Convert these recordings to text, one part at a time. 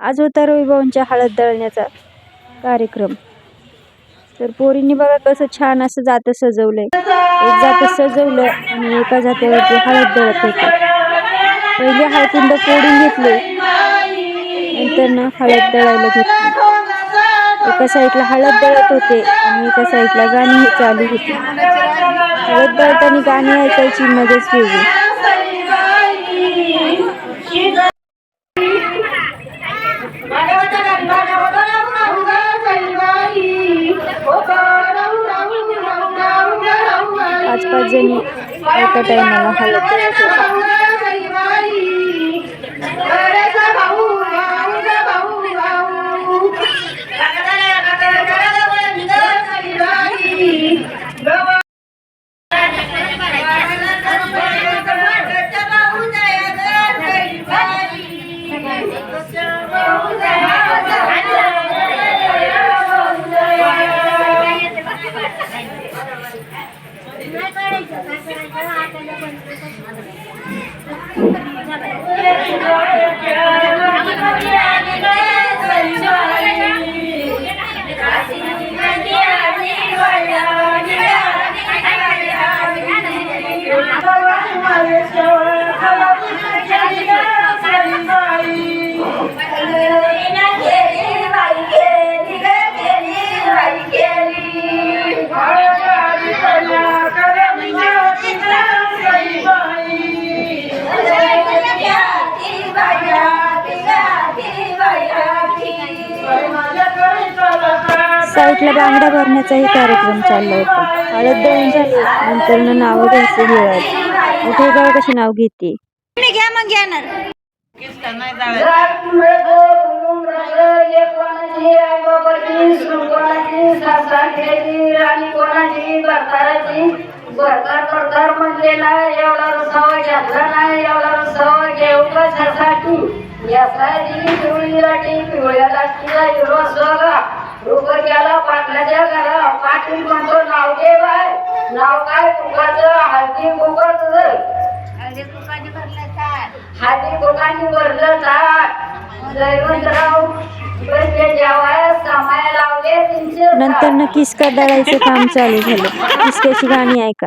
आज होता रविभाऊंच्या हळद दळण्याचा कार्यक्रम. तर पोरींनी बघा कसं छान असं जातं सजवलंय. एक जातं सजवलं आणि एका जात्यावरती हळद दळत होते. पहिले हळकुंड फोडून घेतले. नंतर ना हळद दळायला घेतली. एका साईडला हळद दळत होते आणि एका साईडला गाणी चालू होती. हळद दळताना गाणी ऐकायची मजाच वेगळी. પાંચ પાંચ જણી એક ટાઈમ હાલત साईटला बांगडा भरण्याचाही कार्यक्रम चालला होता. हळद दळून झाले नंतर ना नावं घ्यायचं वेळात मोठे गाव कशी नाव घेते? घ्या मग घेणार. म्हणलेला एवढा रसावा घेतला नाही एवढा रसावा घेऊ कशासाठी यासाठी पिवळी लाटी पिवळ्या लाटीला हिरो सोगा रुकर गेला पाटलाच्या घरा पाटील म्हणतो नाव घे बाय नाव काय कुकाचं. हळदी कुकाचं हाती कोकांनी भरलं ताट जयवंतराव बसले जेवाय समाया लावले तीनशे नंतर ना किसका दळायचं काम चालू झालं. किसक्याची गाणी ऐका.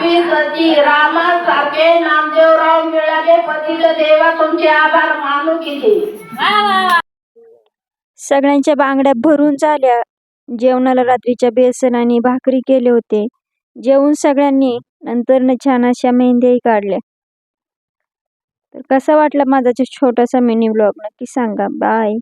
सती रामा साके नामदेवराव मिळाले पतित देवा तुमचे आभार मानू किती? सगळ्यांच्या बांगड्या भरून झाल्या. जेवणाला रात्रीच्या बेसन आणि भाकरी केले होते. जेवून सगळ्यांनी नंतर न छान अशा मेहंद्याही काढल्या. तर कसा वाटला माझा छोटासा मिनी ब्लॉग? नक्की सांगा. बाय.